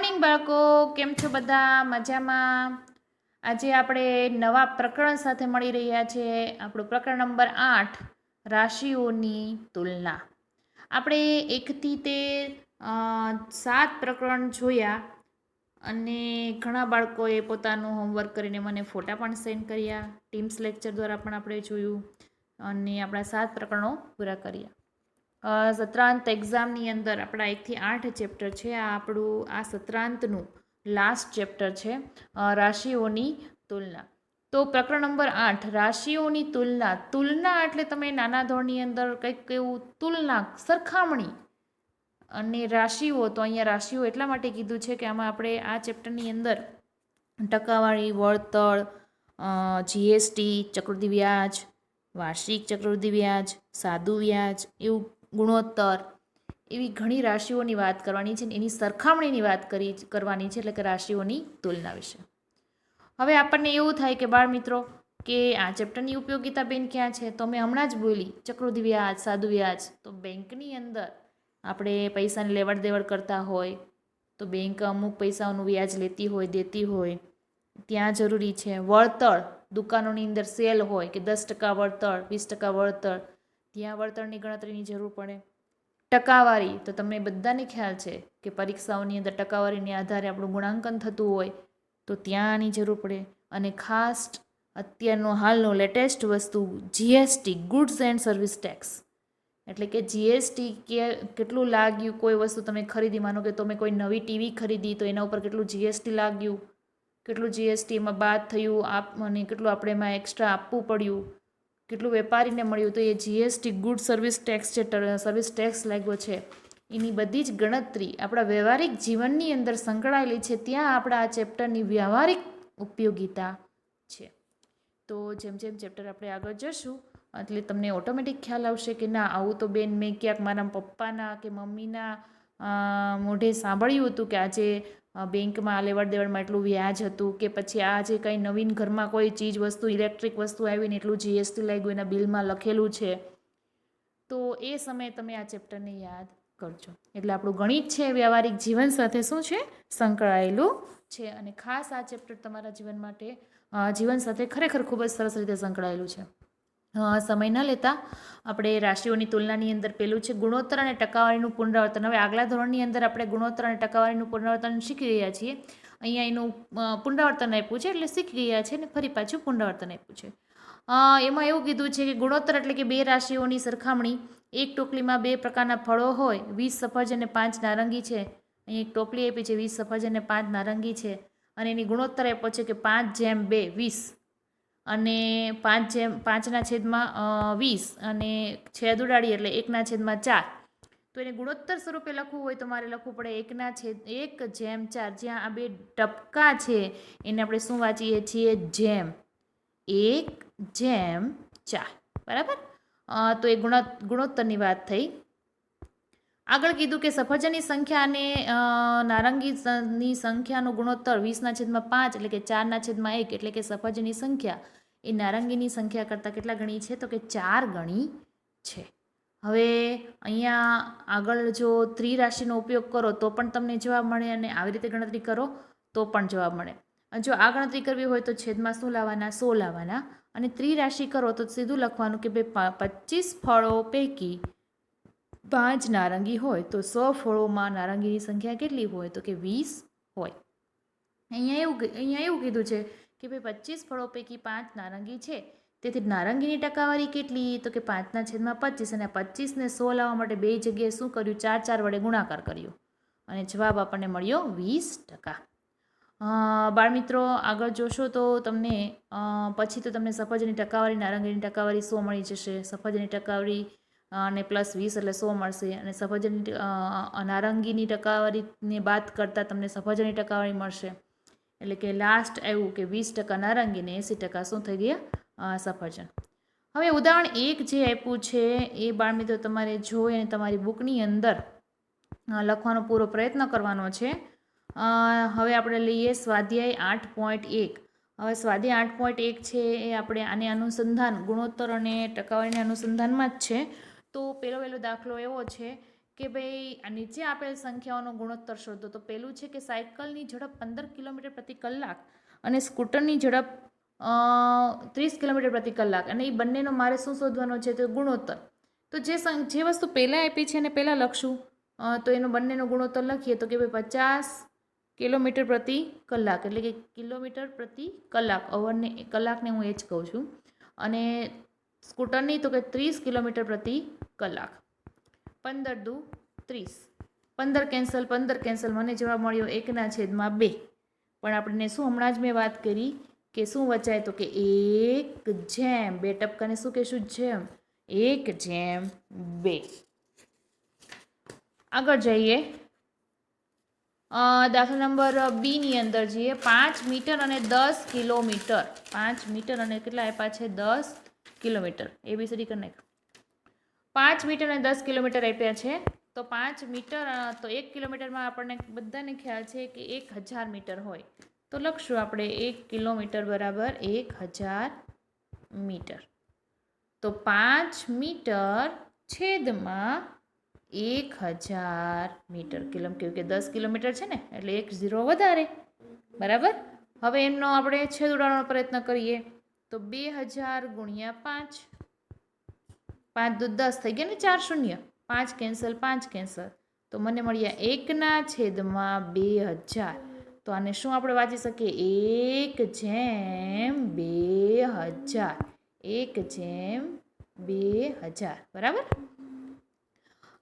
Morning બાળકો, કેમ છો બધા? મજામાં? આજે આપણે નવા પ્રકરણ સાથે મળી રહ્યા છે. આપણું પ્રકરણ નંબર આઠ, રાશિઓની તુલના. આપણે એકથી તે સાત પ્રકરણ જોયા અને ઘણા બાળકોએ પોતાનું હોમવર્ક કરીને મને ફોટા પણ સેન્ડ કર્યા. ટીમ્સ લેક્ચર દ્વારા પણ આપણે જોયું અને આપણા સાત પ્રકરણો પૂરા કર્યા. સત્રાંત એક્ઝામની અંદર આપણા એકથી આઠ ચેપ્ટર છે. આ આપણું, આ સત્રાંતનું લાસ્ટ ચેપ્ટર છે રાશિઓની તુલના. તો પ્રકરણ નંબર આઠ, રાશિઓની તુલના. તુલના એટલે તમે નાના ધોરણની અંદર કંઈક એવું તુલના, સરખામણી અને રાશિઓ, તો અહીંયા રાશિઓ એટલા માટે કીધું છે કે આમાં આપણે આ ચેપ્ટરની અંદર ટકાવાળી વળતર જીએસટી ચક્રવૃદ્ધિ વ્યાજ, વાર્ષિક ચક્રવૃદ્ધિ વ્યાજ, સાદું વ્યાજ એવું ગુણોત્તર એવી ઘણી રાશિઓની વાત કરવાની છે એની સરખામણીની વાત કરી કરવાની છે એટલે કે રાશિઓની તુલના વિશે. હવે આપણને એવું થાય કે બાળ મિત્રો કે આ ચેપ્ટરની ઉપયોગિતા બેન ક્યાં છે? તો મેં હમણાં જ બોલી ચક્રવૃદ્ધિ વ્યાજ સાદુ વ્યાજ. તો બેંકની અંદર આપણે પૈસાની લેવડ દેવડ કરતા હોય, તો બેંક અમુક પૈસાઓનું વ્યાજ લેતી હોય, દેતી હોય. ત્યાં જરૂરી છે વળતર. દુકાનોની અંદર સેલ હોય કે દસ ટકા વળતર, વીસ ટકા વળતર. ત્યાં વળતરની ગણતરીની જરૂર પડે. ટકાવારી, તો તમને બધાને ખ્યાલ છે કે પરીક્ષાઓની અંદર ટકાવારીને આધારે આપણું ગુણાંકન થતું હોય, તો ત્યાં આની જરૂર પડે. અને ખાસ અત્યારનો હાલનો લેટેસ્ટ વસ્તુ GST goods and service tax એટલે કે જીએસટી કે, કેટલું લાગ્યું કોઈ વસ્તુ તમે ખરીદી? માનો કે તમે કોઈ નવી ટીવી ખરીદી, તો એના ઉપર કેટલું જીએસટી લાગ્યું? કેટલું જીએસટી એમાં બાદ થયું? આપ, અને કેટલું આપણે એમાં એક્સ્ટ્રા આપવું પડ્યું? કેટલું વેપારીને મળ્યું તો એ જીએસટી ગુડ સર્વિસ ટેક્સ જે સર્વિસ ટેક્સ લાગ્યો છે, એની બધી જ ગણતરી આપણા વ્યવહારિક જીવનની અંદર સંકળાયેલી છે, ત્યાં આપણા આ ચેપ્ટરની વ્યવહારિક ઉપયોગિતા છે. તો જેમ જેમ ચેપ્ટર આપણે આગળ જશું, એટલે તમને ઓટોમેટિક ખ્યાલ આવશે કે ના, આવું તો બેન મેં ક્યાંક મારા પપ્પાના કે મમ્મીના મોઢે સાંભળ્યું હતું કે આજે બેંકમાં લેવડ દેવડમાં એટલું વ્યાજ હતું કે પછી આ જે કંઈ નવીન ઘરમાં કોઈ ચીજ વસ્તુ, ઇલેક્ટ્રિક વસ્તુ આવીને એટલું જીએસટી લાગ્યું, એના બિલમાં લખેલું છે. તો એ સમયે તમે આ ચેપ્ટરને યાદ કરજો. એટલે આપણું ગણિત છે, વ્યવહારિક જીવન સાથે શું છે? સંકળાયેલું છે અને ખાસ આ ચેપ્ટર તમારા જીવન માટે જીવન સાથે ખરેખર ખૂબ જ સરસ રીતે સંકળાયેલું છે. સમય ન લેતા આપણે રાશિઓની તુલનાની અંદર પેલું છે ગુણોત્તર અને ટકાવારીનું પુનરાવર્તન. હવે આગલા ધોરણની અંદર આપણે ગુણોત્તર અને ટકાવારીનું પુનરાવર્તન શીખી રહ્યા છીએ. અહીંયા એનું પુનરાવર્તન આપ્યું છે એટલે શીખી ગયા છે અને ફરી પાછું પુનરાવર્તન આપ્યું છે. એમાં એવું કીધું છે કે ગુણોત્તર એટલે કે બે રાશિઓની સરખામણી, એક ટોપલીમાં બે પ્રકારના ફળો હોય, વીસ સફરજ અને પાંચ નારંગી છે. અહીં એક ટોપલી આપી છે, વીસ સફરજ અને પાંચ નારંગી છે. અને એની ગુણોત્તર આપ્યો છે કે પાંચ જેમ બે, વીસ. અને પાંચ જેમ, પાંચના છેદમાં વીસ અને છેદ ઉડાડીએ એટલે એકના છેદમાં ચાર. તો એને ગુણોત્તર સ્વરૂપે લખવું હોય તો મારે લખવું પડે એકના છેદ, એક જેમ ચાર. જ્યાં આ બે ટપકા છે, એને આપણે શું વાંચીએ છીએ? જેમ. એક જેમ ચાર. બરાબર? તો એ ગુણો ગુણોત્તરની વાત થઈ. આગળ કીધું કે સફરજનની સંખ્યા અને નારંગીની સંખ્યાનો ગુણોત્તર વીસના છેદમાં પાંચ એટલે કે ચારના છેદમાં એક એટલે કે સફરજનની સંખ્યા, એ નારંગીની સંખ્યા કરતાં કેટલા ગણી છે? તો કે ચાર ગણી છે. હવે અહીંયા આગળ જો ત્રિરાશિનો ઉપયોગ કરો તો પણ તમને જવાબ મળે અને આવી રીતે ગણતરી કરો તો પણ જવાબ મળે. અને જો આ ગણતરી કરવી હોય તો છેદમાં શું લાવવાના? સો લાવવાના. અને ત્રિરાશિ કરો તો સીધું લખવાનું કે ભાઈ પચીસ ફળો પૈકી પાંચ નારંગી હોય તો સો ફળોમાં નારંગીની સંખ્યા કેટલી હોય? તો કે વીસ હોય. અહીંયા એવું અહીંયા એવું કીધું છે કે ભાઈ પચીસ ફળો પૈકી પાંચ નારંગી છે. તેથી નારંગીની ટકાવારી કેટલી? તો કે પાંચના છેદમાં પચીસ અને પચીસને સો લાવવા માટે બે જગ્યાએ શું કર્યું? ચાર ચાર વડે ગુણાકાર કર્યો. અને જવાબ આપણને મળ્યો વીસ ટકા. બાળમિત્રો, આગળ જોશો તો તમને પછી તો તમને સફરજનની ટકાવારી, નારંગીની ટકાવારી સો મળી જશે. સફરજનની ટકાવારી અને પ્લસ વીસ એટલે સો મળશે. અને સફરજનની નારંગીની ટકાવારીને બાદ કરતાં તમને સફરજનની ટકાવારી મળશે. એટલે કે લાસ્ટ આવ્યું કે વીસ ટકા નારંગી ને એંસી ટકા શું થઈ ગયા? સફરજન. હવે ઉદાહરણ એક જે આપ્યું છે, એ બાળમિત્રો તમારે જોઈ અને તમારી બુકની અંદર લખવાનો પૂરો પ્રયત્ન કરવાનો છે. હવે આપણે લઈએ સ્વાધ્યાય આઠ પોઈન્ટ એક. હવે સ્વાધ્યાય આઠ પોઈન્ટ એક છે, એ આપણે આને અનુસંધાન, ગુણોત્તર અને ટકાવારીના અનુસંધાનમાં જ છે. તો પહેલો પહેલો દાખલો એવો છે કે ભાઈ, આ નીચે આપેલ સંખ્યાઓનો ગુણોત્તર શોધો. તો પહેલું છે કે સાયકલની ઝડપ પંદર કિલોમીટર પ્રતિ કલાક અને સ્કૂટરની ઝડપ ત્રીસ કિલોમીટર પ્રતિ કલાક. અને એ બંનેનો મારે શું શોધવાનો છે? તો ગુણોત્તર. તો જે જે વસ્તુ પહેલાં આપી છે એને પહેલાં લખશું તો એનો બંનેનો ગુણોત્તર લખીએ. તો કે ભાઈ પચાસ કિલોમીટર પ્રતિ કલાક. એટલે કે કિલોમીટર પ્રતિ કલાક. અવરને, કલાકને હું એ જ કહું છું. અને સ્કૂટરની તો કે ત્રીસ કિલોમીટર પ્રતિ કલાક. પંદર દુ ત્રીસ. પંદર કેન્સલ પંદર કેન્સલ. મને જવાબ મળ્યો એકના છેદમાં બે. પણ આપણને શું હમણાં જ મેં વાત કરી કે શું વચાય તો કે એક જેમ. બે ટપકાને શું કહેશું? જેમ. એક જેમ બે. આગળ જઈએ. દાખલા નંબર બીની અંદર જઈએ. પાંચ મીટર અને દસ કિલોમીટર. પાંચ મીટર અને કેટલા આપ્યા છે? દસ કિલોમીટર. એબીસીડી કરી નાખ પાંચ મીટર અને દસ કિલોમીટર આપ્યા છે. તો પાંચ મીટર તો એક કિલોમીટરમાં આપણને બધાને ખ્યાલ છે કે એક હજાર મીટર હોય. તો લખશું આપણે એક કિલોમીટર બરાબર એક હજાર મીટર. તો પાંચ મીટર છેદમાં એક હજાર મીટર. કિલો કેવું કે દસ કિલોમીટર છે ને, એટલે એક ઝીરો વધારે. બરાબર? હવે એમનો આપણે છેદ ઉડાડવાનો પ્રયત્ન કરીએ. તો બે હજાર ગુણ્યા પાંચ. પાંચ દુ દસ થઈ ગયા ને ચાર શૂન્ય. પાંચ કેન્સલ પાંચ કેન્સલ. તો મને મળ્યા એકના છેદમાં બે હજાર. તો આને શું આપણે વાંચી શકીએ? એક જેમ બે હજાર. એક જેમ બે હજાર. બરાબર?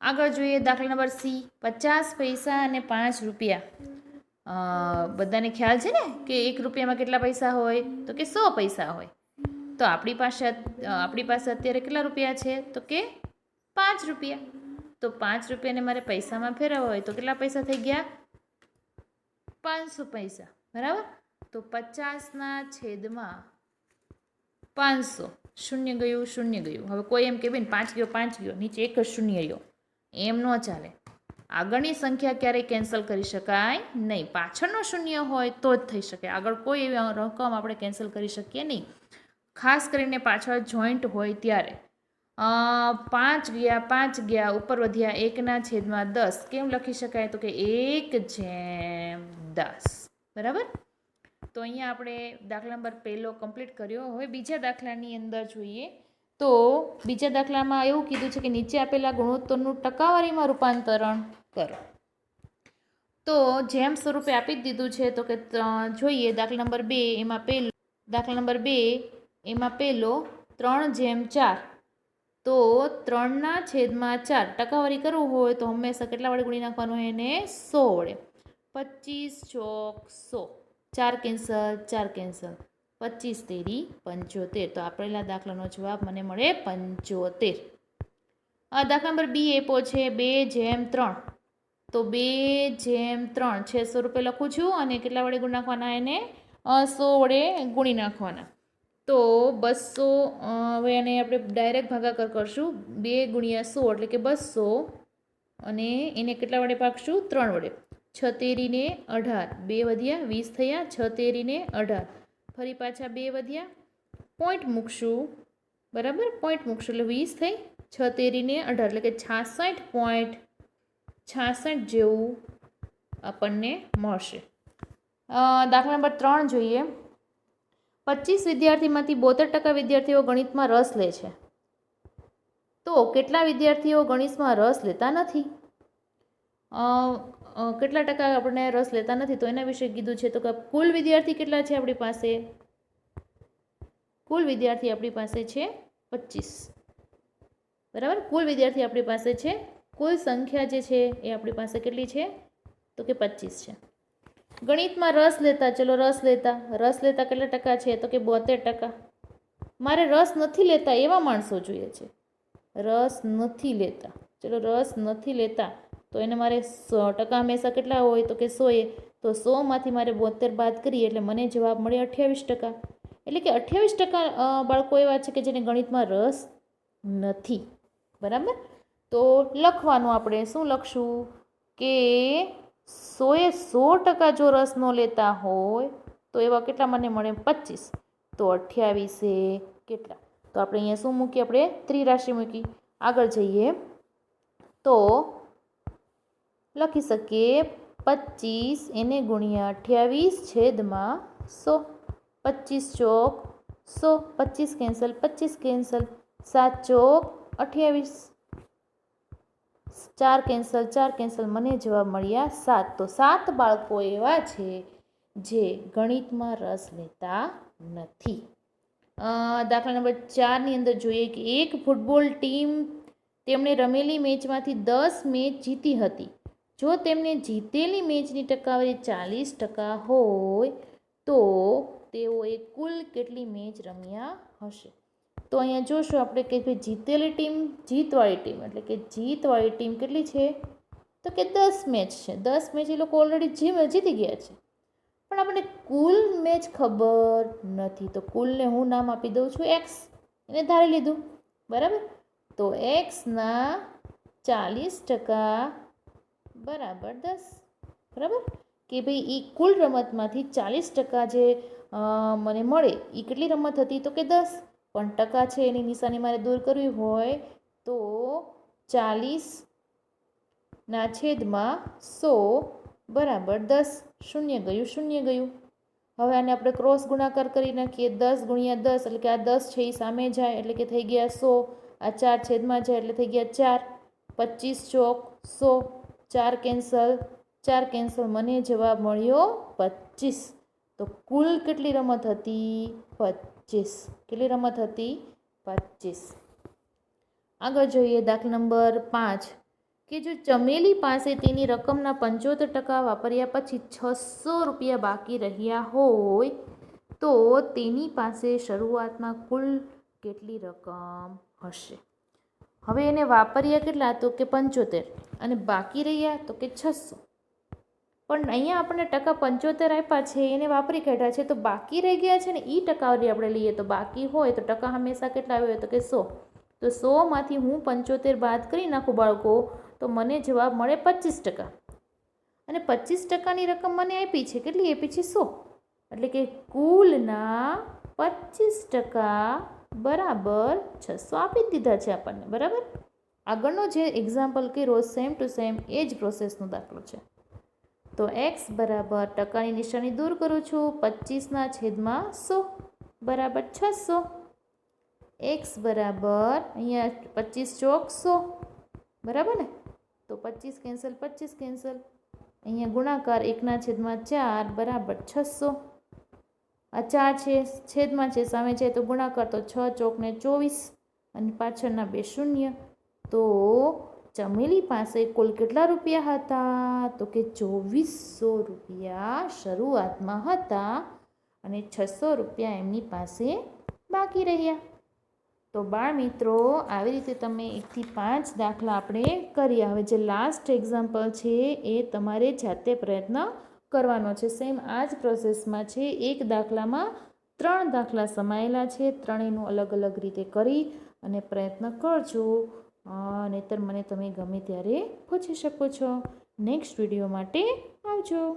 આગળ જોઈએ દાખલા નંબર સી. પચાસ પૈસા અને પાંચ રૂપિયા. બધાને ખ્યાલ છે ને? કે એક રૂપિયામાં કેટલા પૈસા હોય? તો કે સો પૈસા હોય. તો આપણી પાસે આપણી પાસે અત્યારે કેટલા રૂપિયા છે? તો કે પાંચ રૂપિયા. તો પાંચ રૂપિયાને મારે પૈસામાં ફેરવવા હોય તો કેટલા પૈસા થઈ ગયા? પાંચસો પૈસા. બરાબર? તો પચાસના છેદમાં પાંચસો. શૂન્ય ગયું શૂન્ય ગયું. હવે કોઈ એમ કે બેન પાંચ ગયો પાંચ ગયો. નીચે એક જ શૂન્ય ગયો એમ ન ચાલે. આગળની સંખ્યા ક્યારેય કેન્સલ કરી શકાય? નહીં. પાછળનો શૂન્ય હોય તો જ થઈ શકે. આગળ કોઈ એવી રકમ આપણે કેન્સલ કરી શકીએ નહીં. ખાસ કરીને પાછળ જોઈન્ટ હોય ત્યારે. પાંચ ગયા પાંચ ગયા, ઉપર વધ્યા, એકના છેદમાં દસ. કેમ લખી શકાય તો કે એક જેમ દસ. બરાબર? તો અહીંયા આપણે દાખલા નંબર પહેલો કમ્પ્લીટ કર્યો. હવે બીજા દાખલાની અંદર જોઈએ તો બીજા દાખલામાં એવું કીધું છે કે નીચે આપેલા ગુણોત્તરનું ટકાવારીમાં રૂપાંતરણ કરો. તો જેમ સ્વરૂપે આપી જ દીધું છે તો કે જોઈએ દાખલા નંબર બે, એમાં પહેલું દાખલા નંબર બે એમાં પહેલો ત્રણ જેમ ચાર. તો ત્રણના છેદમાં ચાર ટકાવારી કરવું હોય તો હંમેશા કેટલા વડે ગુણી નાખવાનું એને સો વડે. પચીસ ચોક સો. ચાર કેન્સલ ચાર કેન્સલ. પચીસ તેરી પંચોતેર. તો આપેલા દાખલાનો જવાબ મને મળે પંચોતેર. દાખલા નંબર બી એપો છે, બે જેમ ત્રણ. તો બે જેમ ત્રણ છસો રૂપિયા લખું છું અને કેટલા વડે ગુણી નાખવાના એને? સો વડે ગુણી નાખવાના. તો બસો હવે એને આપણે ડાયરેક્ટ ભાગાકાર કરશું. બે ગુણ્યા સો એટલે કે બસો. અને એને કેટલા વડે ભાગશું? ત્રણ વડે. છ તેરીને અઢાર. બે વધ્યા વીસ થયા છ તેરીને અઢાર. ફરી પાછા બે વધ્યા. પોઈન્ટ મૂકશું. બરાબર? પોઈન્ટ મૂકશું. એટલે વીસ થઈ છ તેરીને અઢાર. એટલે કે છાસઠ પોઈન્ટ છાસઠ જેવું આપણને મળશે. દાખલા નંબર ત્રણ જોઈએ. પચીસ વિદ્યાર્થીમાંથી બોતેર ટકા વિદ્યાર્થીઓ ગણિતમાં રસ લે છે. તો કેટલા વિદ્યાર્થીઓ ગણિતમાં રસ લેતા નથી? કેટલા ટકા આપણને રસ લેતા નથી? તો એના વિશે કીધું છે તો કે કુલ વિદ્યાર્થી કેટલા છે આપણી પાસે? કુલ વિદ્યાર્થી આપણી પાસે છે પચીસ. બરાબર? કુલ વિદ્યાર્થી આપણી પાસે છે, કુલ સંખ્યા જે છે એ આપણી પાસે કેટલી છે? તો કે પચીસ છે. ગણિતમાં રસ લેતા, ચલો રસ લેતા. રસ લેતા કેટલા ટકા છે? તો કે બોતેર ટકા. મારે રસ નથી લેતા એવા માણસો જોઈએ છે. રસ નથી લેતા. ચલો રસ નથી લેતા. તો એને મારે સો ટકા હંમેશા કેટલા હોય? તો કે સોએ. તો સોમાંથી મારે બોતેર બાદ કરીએ એટલે મને જવાબ મળે અઠ્યાવીસ ટકા. એટલે કે અઠ્યાવીસ ટકા બાળકો એવા છે કે જેને ગણિતમાં રસ નથી. બરાબર? તો લખવાનું આપણે. શું લખશું? કે સોએ સો ટકા જો રસનો લેતા હોય, તો એવા કેટલા મને મળે? પચીસ તો અઠ્યાવીસે કેટલા? તો આપણે અહીંયા શું મૂકીએ આપણે? ત્રિરાશિ મૂકી. આગળ જઈએ. તો લખી શકીએ પચીસ એને ગુણ્યા અઠ્યાવીસ છેદમાં સો. પચીસ ચોક સો. પચીસ કેન્સલ. પચીસ કેન્સલ. સાત ચોક અઠ્યાવીસ. ચાર કેન્સલ ચાર કેન્સલ, મને જવાબ મળ્યા સાત. તો સાત બાળકો એવા છે જે ગણિતમાં રસ લેતા નથી. દાખલા નંબર ચારની અંદર જોઈએ કે એક ફૂટબોલ ટીમ તેમણે રમેલી મેચમાંથી દસ મેચ જીતી હતી. જો તેમને જીતેલી મેચની ટકાવારી ચાલીસ ટકા હોય તો તેઓએ કુલ કેટલી મેચ રમ્યા હશે? તો અહીંયા જોશું આપણે કે ભાઈ જીતેલી ટીમ, જીતવાળી ટીમ, એટલે કે જીતવાળી ટીમ કેટલી છે? તો કે દસ મેચ છે. દસ મેચ એ લોકો ઓલરેડી જીતી ગયા છે. પણ આપણને કુલ મેચ ખબર નથી. તો કુલને હું નામ આપી દઉં છું એક્સ એને ધારી લીધું. બરાબર? તો એક્સના ચાલીસ ટકા બરાબર દસ. બરાબર? કે ભાઈ એ કુલ રમતમાંથી ચાલીસ ટકા જે મને મળે એ કેટલી રમત હતી? તો કે દસ. પણ ટકા છે એની નિશાની મારે દૂર કરવી હોય તો ચાલીસના છેદમાં સો બરાબર દસ. શૂન્ય ગયું શૂન્ય ગયું. હવે આને આપણે ક્રોસ ગુણાકાર કરી નાખીએ. દસ ગુણ્યા દસ એટલે કે આ દસ છે એ સામે જાય એટલે કે થઈ ગયા સો. આ ચાર છેદમાં જાય એટલે થઈ ગયા ચાર. પચીસ ચોક સો. ચાર કેન્સલ ચાર કેન્સલ મને જવાબ મળ્યો પચીસ. તો કુલ કેટલી રમત હતી? પચીસ. કેટલી રમત હતી? પચીસ. આગળ જોઈએ દાખલા નંબર પાંચ. કે જો ચમેલી પાસે તેની રકમના પંચોતેર ટકા વાપર્યા પછી છસો રૂપિયા બાકી રહ્યા હોય, તો તેની પાસે શરૂઆતમાં કુલ કેટલી રકમ હશે? હવે એને વાપર્યા કેટલા? તો કે પંચોતેર. અને બાકી રહ્યા તો કે છસો. પણ અહીંયા આપણને ટકા પંચોતેર આપ્યા છે, એને વાપરી કાઢ્યા છે, તો બાકી રહી ગયા છે ને એ ટકાવારી આપણે લઈએ તો બાકી હોય તો ટકા હંમેશા કેટલા હોય તો કે સો. તો સોમાંથી હું પંચોતેર બાદ કરી નાખું બાળકો, તો મને જવાબ મળે પચીસ ટકા. અને પચીસ ટકાની રકમ મને આપી છે, કેટલી આપી છે? સો. એટલે કે કુલના પચીસ ટકા બરાબર છસો આપી દીધા છે આપણને, બરાબર? આગળનો જે એક્ઝામ્પલ કર્યો સેમ ટુ સેમ એ જ પ્રોસેસનો દાખલો છે. તો એક્સ બરાબર ટકાની નિશાની દૂર કરું છું પચીસના છેદમાં સો બરાબર છસો. એક્સ બરાબર અહીંયા પચીસ ચોક સો. બરાબર ને? તો પચીસ કેન્સલ પચીસ કેન્સલ. અહીંયા ગુણાકાર એકના છેદમાં ચાર બરાબર છસો. આ ચાર છે, છેદમાં છે, સામે છે તો ગુણાકાર તો છ ચોકને ચોવીસ અને પાછળના બે શૂન્ય. તો ચમેલી પાસે કુલ કેટલા રૂપિયા હતા? તો કે ચોવીસો રૂપિયા શરૂઆતમાં હતા અને છસો રૂપિયા એમની પાસે બાકી રહ્યા. તો બાળ મિત્રો, આવી રીતે તમે એકથી પાંચ દાખલા આપણે કર્યા. હવે જે લાસ્ટ એક્ઝામ્પલ છે એ તમારે જાતે પ્રયત્ન કરવાનો છે. સેમ આ જ પ્રોસેસમાં છે. એક દાખલામાં ત્રણ દાખલા સમાયેલા છે. ત્રણેયનું અલગ અલગ રીતે કરી અને પ્રયત્ન કરજો. નહીંતર મને તમે ગમે ત્યારે પૂછી શકો છો. નેક્સ્ટ વીડિયો માટે આવજો.